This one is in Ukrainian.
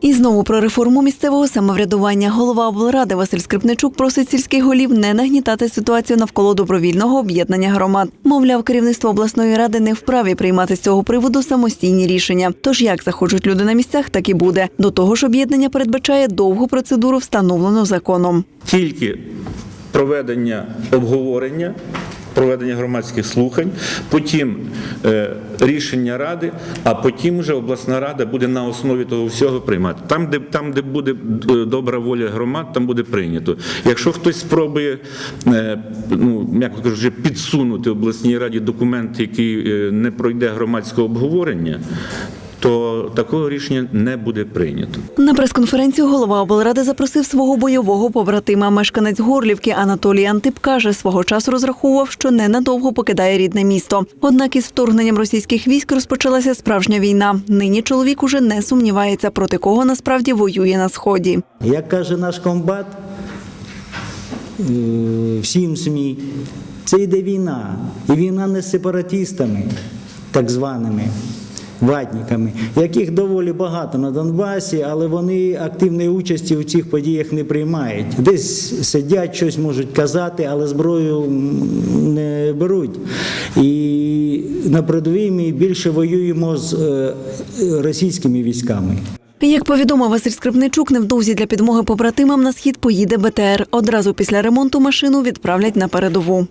І знову про реформу місцевого самоврядування. Голова облради Василь Скрипничук просить сільських голів не нагнітати ситуацію навколо добровільного об'єднання громад. Мовляв, керівництво обласної ради не вправі приймати з цього приводу самостійні рішення. Тож як захочуть люди на місцях, так і буде. До того ж, об'єднання передбачає довгу процедуру, встановлену законом. тільки проведення обговорення, проведення громадських слухань, потім рішення ради, а потім вже обласна рада буде на основі того всього приймати. Там, де, там, де буде е, добра воля громад, там буде прийнято. Якщо хтось спробує, е, ну, м'яко кажучи, підсунути обласній раді документ, який е, не пройде громадського обговорення, то такого рішення не буде прийнято. На прес-конференцію голова облради запросив свого бойового побратима. Мешканець Горлівки Анатолій Антип каже, свого часу розраховував, що ненадовго покидає рідне місто. Однак із вторгненням російських військ розпочалася справжня війна. Нині чоловік уже не сумнівається, проти кого насправді воює на сході. Як каже наш комбат е, всім СМІ, це йде війна. І війна не з сепаратистами, так званими ватниками, яких доволі багато на Донбасі, але вони активної участі у цих подіях не приймають. Десь сидять, щось можуть казати, але зброю не беруть. І на передовій ми більше воюємо з е, російськими військами. Як повідомив Василь Скрипничук, невдовзі для підмоги побратимам на схід поїде БТР. Одразу після ремонту машину відправлять на передову.